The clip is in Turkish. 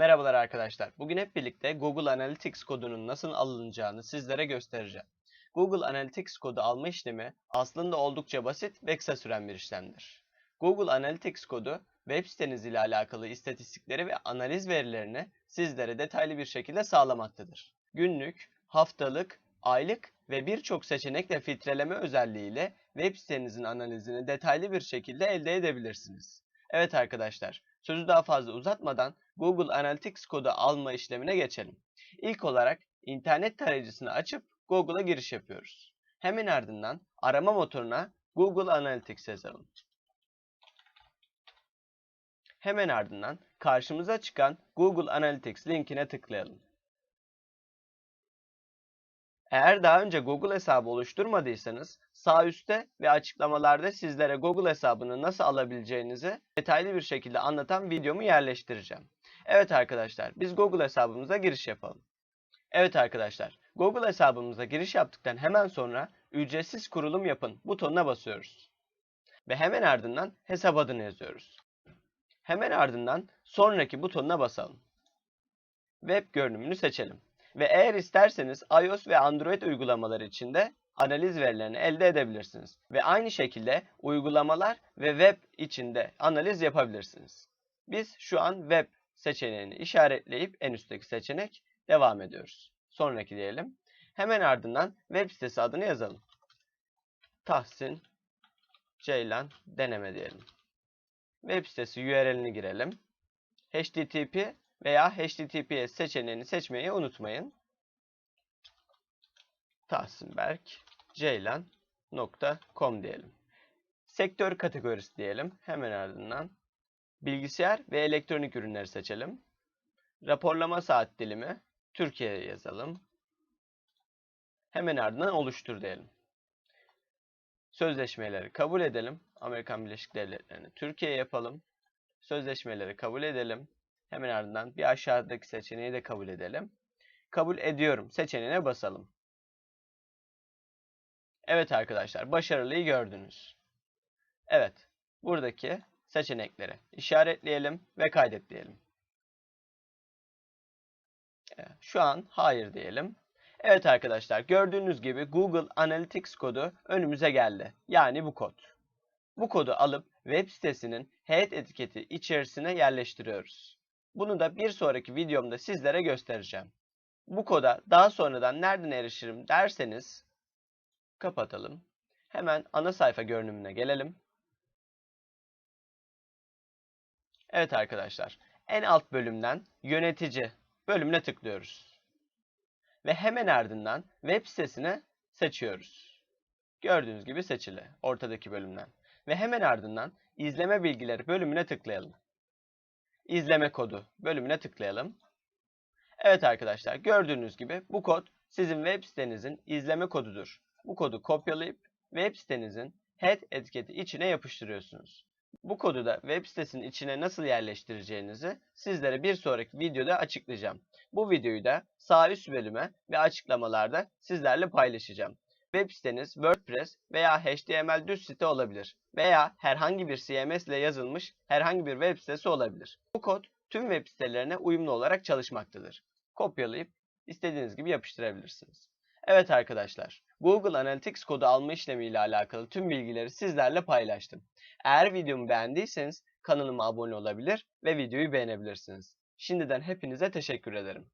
Merhabalar arkadaşlar. Bugün hep birlikte Google Analytics kodunun nasıl alınacağını sizlere göstereceğim. Google Analytics kodu alma işlemi aslında oldukça basit ve kısa süren bir işlemdir. Google Analytics kodu web siteniz ile alakalı istatistikleri ve analiz verilerini sizlere detaylı bir şekilde sağlamaktadır. Günlük, haftalık, aylık ve birçok seçenekle filtreleme özelliğiyle web sitenizin analizini detaylı bir şekilde elde edebilirsiniz. Evet arkadaşlar, sözü daha fazla uzatmadan Google Analytics kodu alma işlemine geçelim. İlk olarak internet tarayıcısını açıp Google'a giriş yapıyoruz. Hemen ardından arama motoruna Google Analytics yazalım. Hemen ardından karşımıza çıkan Google Analytics linkine tıklayalım. Eğer daha önce Google hesabı oluşturmadıysanız sağ üstte ve açıklamalarda sizlere Google hesabını nasıl alabileceğinizi detaylı bir şekilde anlatan videomu yerleştireceğim. Evet arkadaşlar biz Google hesabımıza giriş yapalım. Evet arkadaşlar Google hesabımıza giriş yaptıktan hemen sonra ücretsiz kurulum yapın butonuna basıyoruz. Ve hemen ardından hesap adını yazıyoruz. Hemen ardından sonraki butonuna basalım. Web görünümünü seçelim. Ve eğer isterseniz iOS ve Android uygulamaları için de analiz verilerini elde edebilirsiniz. Ve aynı şekilde uygulamalar ve web için de analiz yapabilirsiniz. Biz şu an web seçeneğini işaretleyip en üstteki seçenek devam ediyoruz. Sonraki diyelim. Hemen ardından web sitesi adını yazalım. Tahsin Ceylan deneme diyelim. Web sitesi URL'ini girelim. HTTP veya HTTPS seçeneğini seçmeyi unutmayın. tahsinberkceylan.com diyelim. Sektör kategorisi diyelim. Hemen ardından bilgisayar ve elektronik ürünleri seçelim. Raporlama saat dilimi Türkiye yazalım. Hemen ardından oluştur diyelim. Sözleşmeleri kabul edelim. Amerikan Birleşik Devletleri'ni Türkiye yapalım. Sözleşmeleri kabul edelim. Hemen ardından bir aşağıdaki seçeneği de kabul edelim. Kabul ediyorum seçeneğine basalım. Evet arkadaşlar başarılıyı gördünüz. Evet buradaki seçenekleri işaretleyelim ve kaydet diyelim. Şu an hayır diyelim. Evet arkadaşlar gördüğünüz gibi Google Analytics kodu önümüze geldi. Yani bu kod. Bu kodu alıp web sitesinin head etiketi içerisine yerleştiriyoruz. Bunu da bir sonraki videomda sizlere göstereceğim. Bu koda daha sonradan nereden erişirim derseniz kapatalım. Hemen ana sayfa görünümüne gelelim. Evet arkadaşlar en alt bölümden yönetici bölümüne tıklıyoruz. Ve hemen ardından web sitesini seçiyoruz. Gördüğünüz gibi seçili ortadaki bölümden. Ve hemen ardından izleme bilgileri bölümüne tıklayalım. İzleme kodu bölümüne tıklayalım. Evet arkadaşlar gördüğünüz gibi bu kod sizin web sitenizin izleme kodudur. Bu kodu kopyalayıp web sitenizin head etiketi içine yapıştırıyorsunuz. Bu kodu da web sitesinin içine nasıl yerleştireceğinizi sizlere bir sonraki videoda açıklayacağım. Bu videoyu da sağ üst bölüme ve açıklamalarda sizlerle paylaşacağım. Web siteniz WordPress veya HTML düz site olabilir veya herhangi bir CMS ile yazılmış herhangi bir web sitesi olabilir. Bu kod tüm web sitelerine uyumlu olarak çalışmaktadır. Kopyalayıp istediğiniz gibi yapıştırabilirsiniz. Evet arkadaşlar, Google Analytics kodu alma işlemi ile alakalı tüm bilgileri sizlerle paylaştım. Eğer videomu beğendiyseniz kanalıma abone olabilir ve videoyu beğenebilirsiniz. Şimdiden hepinize teşekkür ederim.